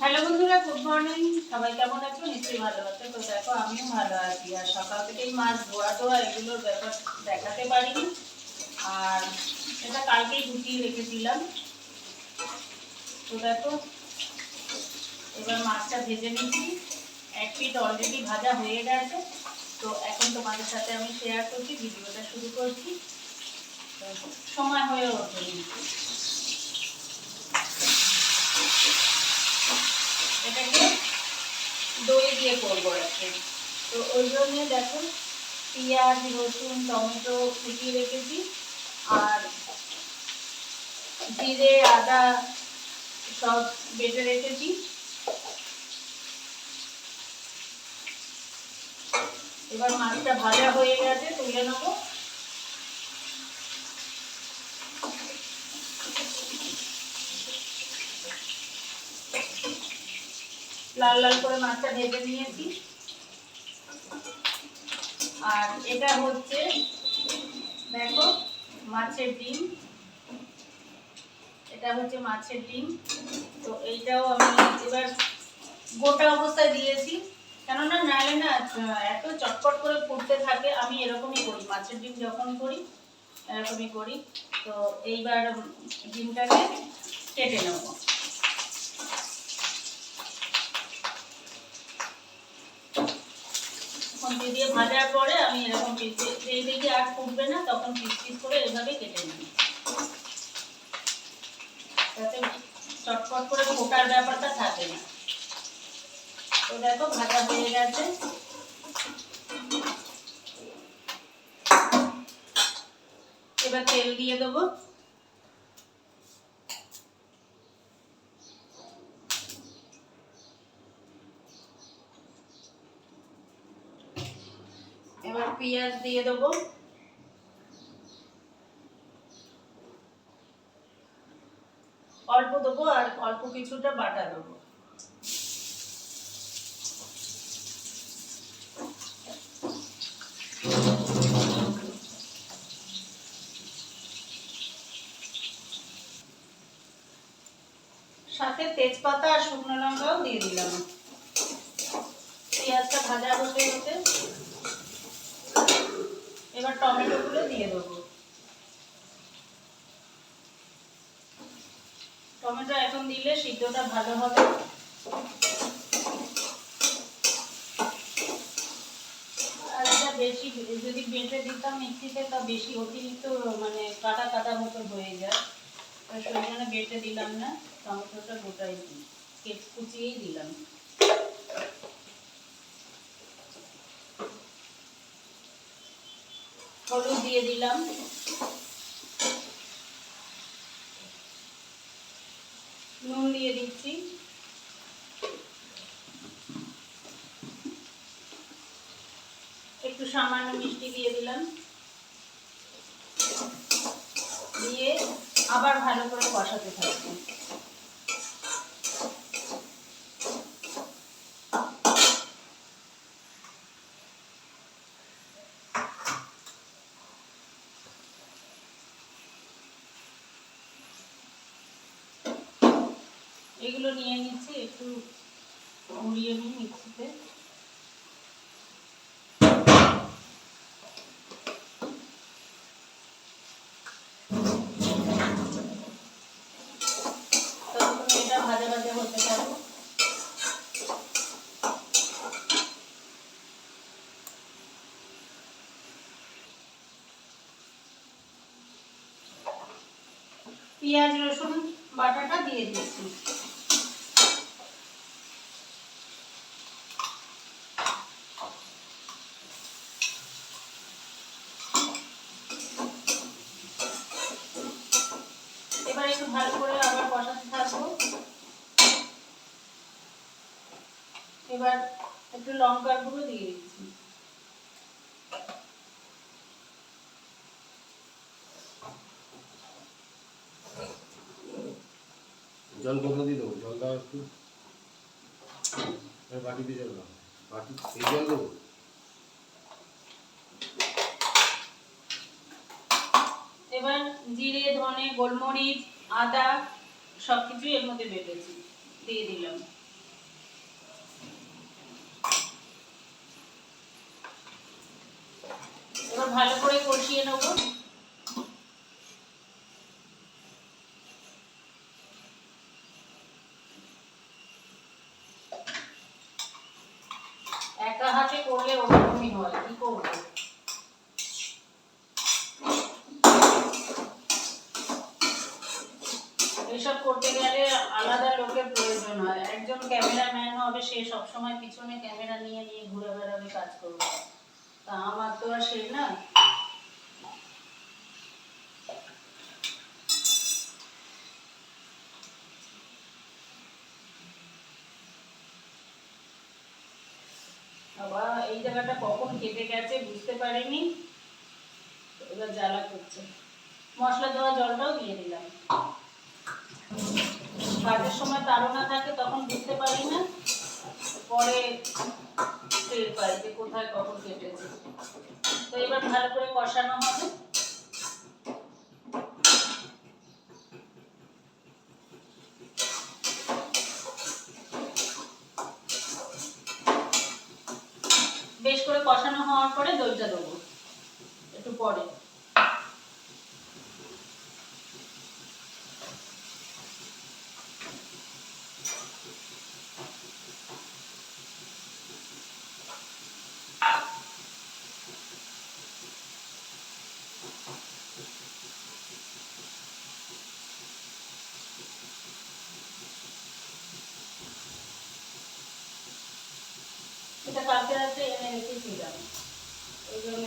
Hello বন্ধুরা good morning সবাই কেমন আছো? নিশ্চয়ই ভালো আছো। তো দেখো, আমিও ভালো আছি। আর সকাল থেকেই মাছ ধোয়া ধোয়া এগুলোর ব্যাপার দেখাতে পারিনি। আর এটা কালকেই গুটিয়ে রেখেছিলাম। তো দেখো, এবার মাছটা ভেজে নিচ্ছি। এক পিট অলরেডি ভাজা হয়ে গেছে। তো এখন তোমাদের সাথে আমি শেয়ার করছি, ভিডিওটা শুরু করছি। সময় হয়ে ওঠেনি। এটাকে দই দিয়ে করব আজকে। তো ওই জন্য দেখো, পেঁয়াজ, রসুন, টমেটো ফুটিয়ে রেখেছি। আর জিরে, আদা সব বেটে রেখেছি। এবার মাছটা ভাজা হয়ে গেছে, তুলে নেব। লাল লাল করে মাছটা ভেজে নিয়েছি। আর এটা হচ্ছে, দেখো, মাছের ডিম। এটা হচ্ছে মাছের ডিম। তো এইটাও আমি এবার গোটা অবস্থায় দিয়েছি। কেননা নাহলে না এত চটপট করে ফুটতে থাকে, আমি এরকমই করি। মাছের ডিম যখন করি, এরকমই করি। তো এইবার ডিমটাকে কেটে নেব। খন্তি দিয়ে ভাজার পরে আমি এরকম যেই দিকে আর ফুটবে না, তখন পিস পিস করে এভাবে কেটে নিই যাতে চটপট করে ফোটার ব্যাপারটা থাকে না। তো দেখো, ভাজা হয়ে গেছে। এবার তেল দিয়ে দেবো এবার পেঁয়াজ দিয়ে দেবো। অল্প দেবো আর অল্প কিছুটা বাটা দেবো। সাথে তেজপাতা আর শুকনো লঙ্কাও দিয়ে দিলাম। পেঁয়াজটা ভাজা হতে হতে এবার টমেটো গুলো দিয়ে দেবো। টমেটো এখন দিলে সিদ্ধটা ভালো হবে। বেশি, যদি বেটে দিতাম মিক্সিতে, তা বেশি অতিরিক্ত মানে কাটা কাটা মতো হয়ে যায়। বেটে দিলাম না, টমেটোটা গোটাই দিই কুচিয়েই দিলাম। হলুদ দিয়ে দিলাম। নুন দিয়ে দিচ্ছি। একটু সামান্য মিষ্টি দিয়ে দিলাম। দিয়ে আবার ভালো করে কষাতে থাকব এগুলো নিয়ে নিচ্ছি একটু ঘুরিয়ে নিই মিক্সিতে পেঁয়াজ রসুন বাটাটা দিয়ে দিচ্ছি এবার একটু ভালো করে আবার কষাতে থাকব এবার একটু লঙ্কার গুঁড়ো দিয়ে দিচ্ছি। জল কত দিয়ে দেবো জল দাও একটু। এবার বাটিতে জল দাও বাটি এই জল দেবো? এবার জিরে ধনে গোলমরিচ আদা সব কিছুই এর মধ্যে বেটেছি দিয়ে দিলাম। এবার ভালো করে কষিয়ে নেব। একা হাতে করলে ওরকমই হয়, কি করব? এসব করতে গেলে আলাদা লোকের প্রয়োজন হয়। একজন ক্যামেরাম্যান হবে, সে সবসময় পিছনে ক্যামেরা নিয়ে নিয়ে ঘুরে বেড়াবে, কাজ করবে। তা আমার তো আর সেই না। বাবা, এই জায়গাটা কখন কেটে গেছে বুঝতে পারিনি। এবার জ্বালা করছে। মশলা দেওয়া জলটাও দিয়ে দিলাম। কাজের সময় তাড়না থাকে, তখন বুঝতে পারি না। পরে টের পাই যে কোথায় কখন কেটেছে? তো এবার ভালো করে কষানো হবে। বেশ করে কষানো হওয়ার পরে দইটা দেবো, একটু পরে এটা কালকে রাতে এনে রেখেছিলাম ওই জন্য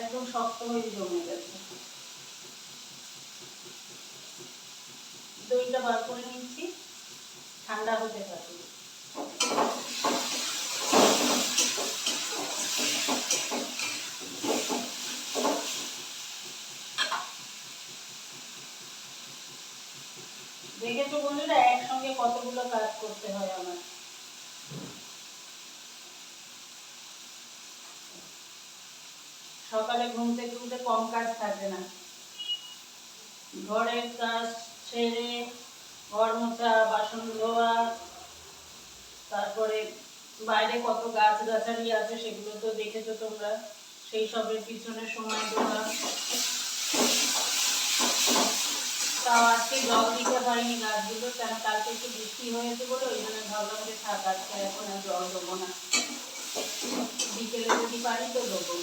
একদম শক্ত হয়ে জমে গেছে দইটা বার করে নিচ্ছি ঠান্ডা হতে থাকে দেখেছ বন্ধুরা, একসঙ্গে কতগুলো কাজ করতে হয় আমার? সকালে ঘুম থেকে উঠে কম কাজ থাকে না। ঘরের কাজ ছেড়ে ঘর মোছা, বাসন ধোয়া, তারপরে বাইরে কত গাছ গাছালি আছে সেগুলো তো দেখেছ তোমরা। সেই সবের পিছনে সময় দেওয়া। তাও আজকে জল দিতে হয়নি গাছগুলো কেন কালকে একটু বৃষ্টি হয়েছে বলে ওই জন্য ভাবলাম যে থাক, আজকে এখন আর জল দেবো না। বিকেলে যদি পারি তো দেবো।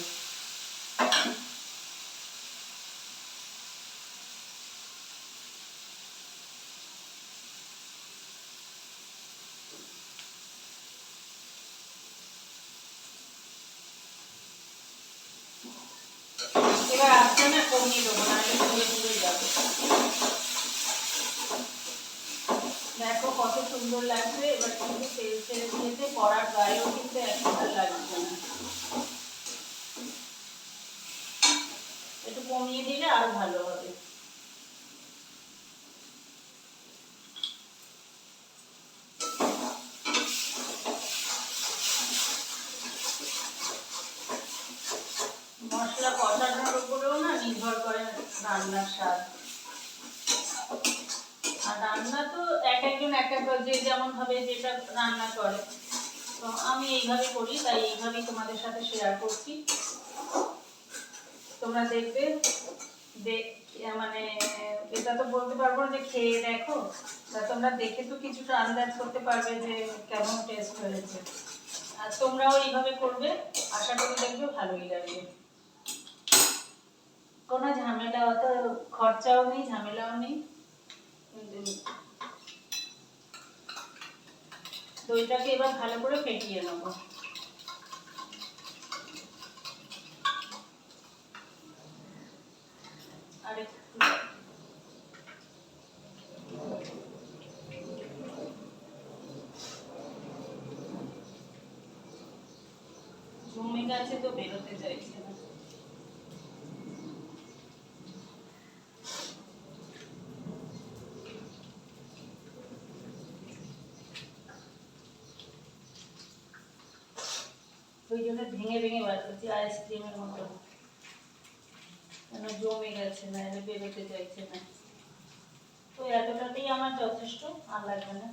এবার কমিয়ে দেবো না পুড়ে পুড়ে যাবে দেখো কত সুন্দর লাগছে এবার কিন্তু তেল ছেড়ে দিয়েছে কড়ার গায়েও কিন্তু একবার লাগছে না একটু কমিয়ে দিলে আরও ভালো হবে মশলা কষানোর উপরেও না নির্ভর করে রান্নার স্বাদ। আর রান্না তো এক একজন এক এক যে যেমন ভাবে যেটা রান্না করে। তো আমি এইভাবে করি, তাই এইভাবেই তোমাদের সাথে শেয়ার করছি। তোমরা দেখবে দেখ মানে এটা তো বলতে পারব যে খেয়ে দেখো, তা তোমরা দেখে তো কিছুটা আন্দাজ করতে পারবে যে কেমন টেস্ট হয়েছে। আর তোমরাও এইভাবে করবে, আশা করি দেখবে ভালোই লাগবে। কোনো ঝামেলা অত খরচাও নেই ঝামেলাও নেই। দইটাকে এবার ভালো করে ফেটিয়ে নেব। আর একটু জমে গেছে তো বেরোতে চাইছে না ওই জন্য ভেঙে ভেঙে বার করছি আইসক্রিমের মতো। কেন জমে গেছে না এটা বেরোতে চাইছে না। তো এতটাতেই আমার যথেষ্ট, আর লাগবে না।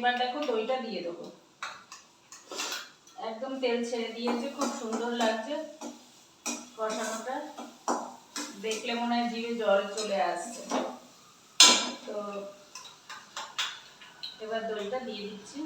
এবার দেখো দইটা দিয়ে দেবো। একদম তেল ছেড়ে দিয়েছে, খুব সুন্দর লাগছে কষানোটা। দেখলে মনে হয় জিভে জল চলে আসছে। তো এবার দইটা দিয়ে দিচ্ছি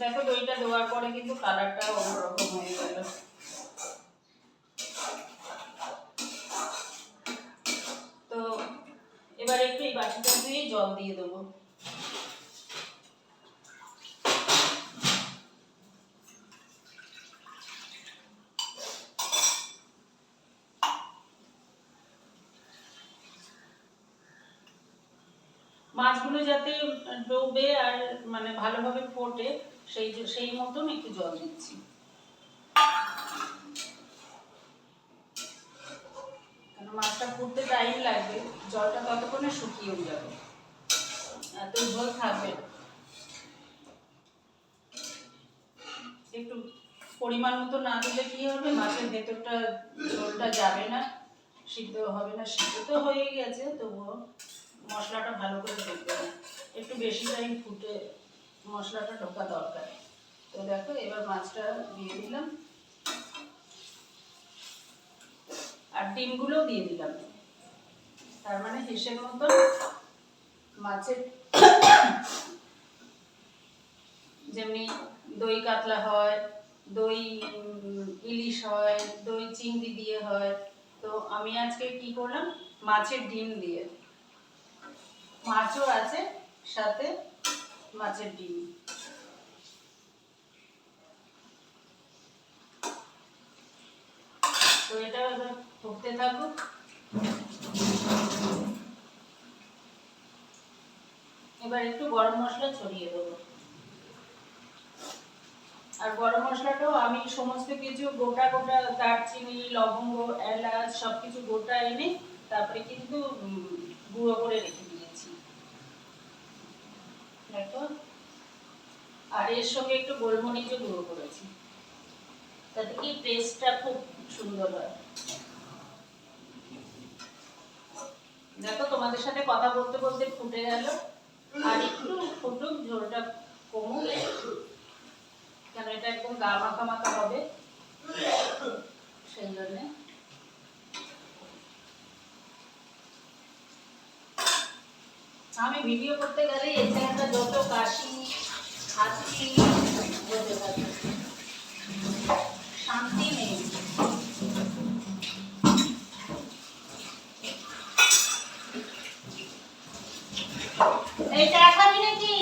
দেখো দইটা দেওয়ার পরে কিন্তু কালারটা অন্যরকম হয়ে গেল। তো এবার একটু এই বাটিটা ধুয়ে জল দিয়ে দেবো। মাছগুলো যাতে ডোবে আর মানে ভালোভাবে ফোটে সেই সেই মতন একটু জল দিচ্ছি। মাছটা ফুটতে টাইম লাগবে, জলটা ততক্ষণে যাবে। এত থাকবে। একটু পরিমাণ মতো না দিলে কি হবে? মাছের ভেতরটা ঝোলটা যাবে না। সিদ্ধ হবে না, সিদ্ধ তো হয়ে গেছে, তবুও মশলাটা ভালো করে ঢুকবে না একটু বেশি টাইম ফুটে মশলাটা ঢোকা দরকার। তো দেখো, এবার মাছটা দিয়ে দিলাম। আর ডিমগুলোও দিয়ে দিলাম। তার মানে হিসেব মতন মাছের যেমনি দই কাতলা হয়, দই ইলিশ হয়, দই চিংড়ি দিয়ে হয়। তো আমি আজকে কি করলাম? মাছের ডিম দিয়ে। মাছও আছে সাথে মাছের ডিম। তো এটা ফুটতে থাকুক। এবার একটু গরম মশলা ছড়িয়ে দেবো। আর গরম মশলাটাও আমি সমস্ত কিছু গোটা গোটা দারচিনি, লবঙ্গ, এলাচ সব কিছু গোটা এনে তারপরে কিন্তু গুঁড়ো করে রেখে দিয়েছি দেখো আর এর সঙ্গে একটু গোলমরিচও গুঁড়ো করেছি তাতে কি টেস্টটা খুব সুন্দর হয়। দেখো, তোমাদের সাথে কথা বলতে বলতে ফুটে গেল। আর একটু ফুটুক, ঝোলটা কমুক। কেন এটা একদম গা মাখা মাখা হবে। সেই জন্যে। আমি ভিডিও করতে গেলে এই যত কাশি হাঁচি হতে থাকে শান্তি নেই এই চা খাবি নাকি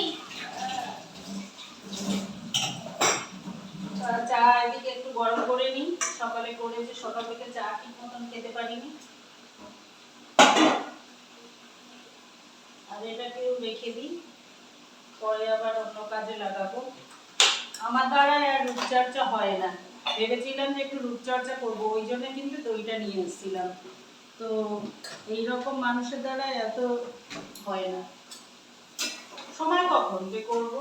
আহ, চা এদিকে একটু গরম করে নিই সকালে করে যে সকাল থেকে চা ঠিক মতন খেতে পারিনি আর এটাকেও রেখে দিই, পরে আবার অন্য কাজে লাগাবো। আমার দ্বারা আর রূপচর্চা হয় না। ভেবেছিলাম যে একটু রূপচর্চা করব, ওই জন্য কিন্তু দইটা নিয়ে এসেছিলাম। তো এইরকম মানুষের দ্বারা এত হয় না। সময় কখন যে করব?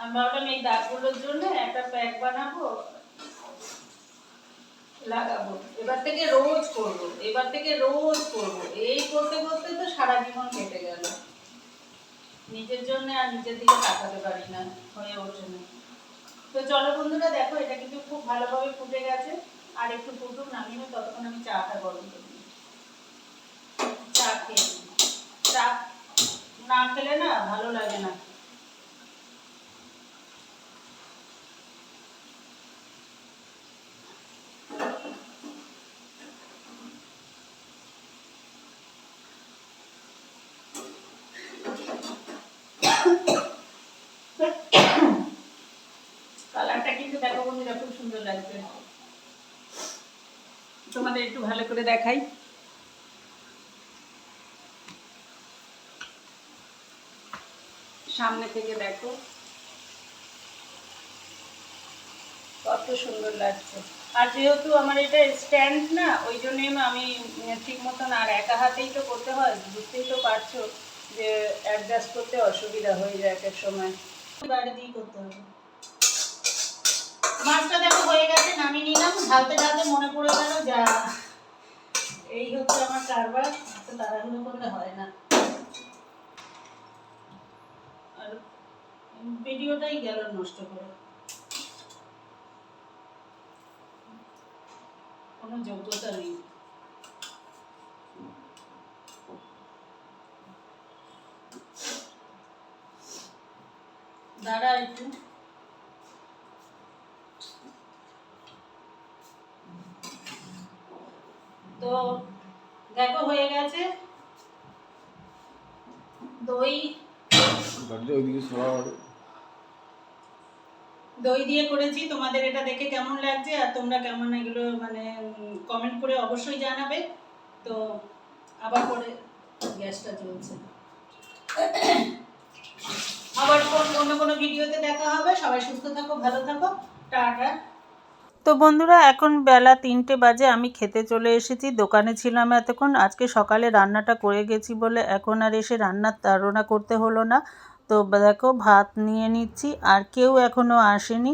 আমি ভাবলাম এই দাগগুলোর জন্য একটা প্যাক বানাবো। লাগাবো। এবার থেকে রোজ করব, এবার থেকে রোজ করব। এই করতে করতে তো সারা জীবন কেটে গেল। নিজের জন্য আর নিজের দিকে তাকাতে পারি না, হয়ে ওঠে না। তো চলো বন্ধুরা, দেখো, এটা কিন্তু খুব ভালোভাবে ফুটে গেছে। আর একটু ফুটুক নামিয়ে ততক্ষণ আমি চাটা গরম করে। চা খেয়ে চা না খেলে না ভালো লাগে না। লাগবে। তোমাদের একটু ভালো করে দেখাই। সামনে থেকে দেখো। কত সুন্দর লাগছে। আর যেহেতু আমার এটা স্ট্যান্ড না, ওই জন্যে আমি ঠিক মতন আর একা হাতেই তো করতে হয়, বুঝতেই তো পারছ যে অ্যাডজাস্ট করতে অসুবিধা হয়ে যায় এক সময়। বাড়ি দিয়ে করতে হবে? মাছটা দেখো হয়ে গেছে, নামিয়ে নিলাম। ঢালতে ঢালতে মনে পড়ে গেল যা। এই হচ্ছে আমার কারবার তাড়াহুড়ো করলে হয় না। আর ভিডিওটাই গেল নষ্ট করে। কোনো যোগ্যতা নেই দাঁড়া একটু তো দেখো হয়ে গেছে দই বাড়িতে ওইদিকে শোয়া হবে দই দিয়ে করেছি, তোমাদের এটা দেখে কেমন লাগছে আর তোমরা কেমন এগুলো মানে কমেন্ট করে অবশ্যই জানাবে। তো আবার পরে গ্যাসটা চলছে আবার অন্য কোনো ভিডিওতে দেখা হবে। সবাই সুস্থ থাকো, ভালো থাকো। টাটা। তো বন্ধুরা, এখন বেলা তিনটে বাজে, আমি খেতে চলে এসেছি। দোকানে ছিলাম এতক্ষণ। আজকে সকালে রান্নাটা করে গেছি বলে এখন আর এসে রান্নার তাড়না করতে হলো না। তো দেখো ভাত নিয়ে নিচ্ছি, আর কেউ এখনও আসেনি।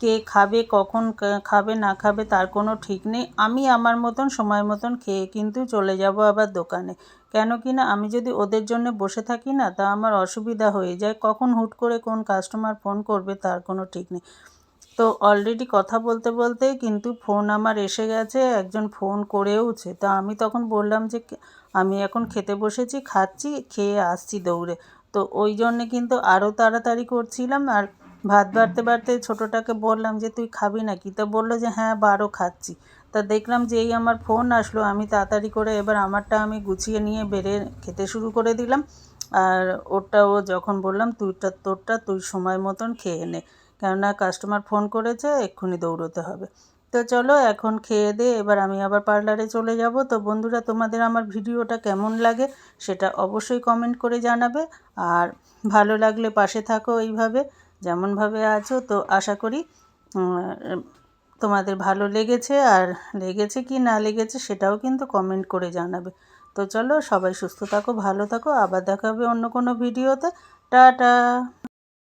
কে খাবে, কখন খাবে, না খাবে তার কোনো ঠিক নেই। আমি আমার মতন, সময় মতন খেয়ে কিন্তু চলে যাব আবার দোকানে। কেন কি না, আমি যদি ওদের জন্য বসে থাকি না, তা আমার অসুবিধা হয়ে যায়। কখন হুট করে কোন কাস্টমার ফোন করবে তার কোনো ঠিক নেই। তো অলরেডি কথা বলতে বলতে কিন্তু ফোন আমার এসে গেছে, একজন ফোন করেওছে। তা আমি তখন বললাম যে, আমি এখন খেতে বসেছি, খাচ্ছি, খেয়ে আসছি দৌড়ে। তো ওই জন্যে কিন্তু আরও তাড়াতাড়ি করছিলাম আর ভাত বাড়তে বাড়তে ছোটোটাকে বললাম যে, তুই খাবি নাকি? তা বলল যে হ্যাঁ বারো খাচ্ছি। তা দেখলাম যে, এই আমার ফোন আসলো, আমি তাড়াতাড়ি করে এবার আমারটা আমি গুছিয়ে নিয়ে বেড়ে খেতে শুরু করে দিলাম। আর ওটা ও যখন বললাম, তুইটা, তোরটা, তুই সময় মতন খেয়ে নে। কেননা কাস্টমার ফোন করেছে, এক্ষুনি দৌড়োতে হবে। তো চলো এখন খেয়ে দে এবার আমি আবার পার্লারে চলে যাব। তো বন্ধুরা, তোমাদের আমার ভিডিওটা কেমন লাগে সেটা অবশ্যই কমেন্ট করে জানাবে। আর ভালো লাগলে পাশে থাকো এইভাবে যেমনভাবে আছো। তো আশা করি তোমাদের ভালো লেগেছে। আর লেগেছে কি না লেগেছে সেটাও কিন্তু কমেন্ট করে জানাবে। তো চলো সবাই সুস্থ থাকো, ভালো থাকো। আবার দেখা হবে অন্য কোনো ভিডিওতে। টাটা!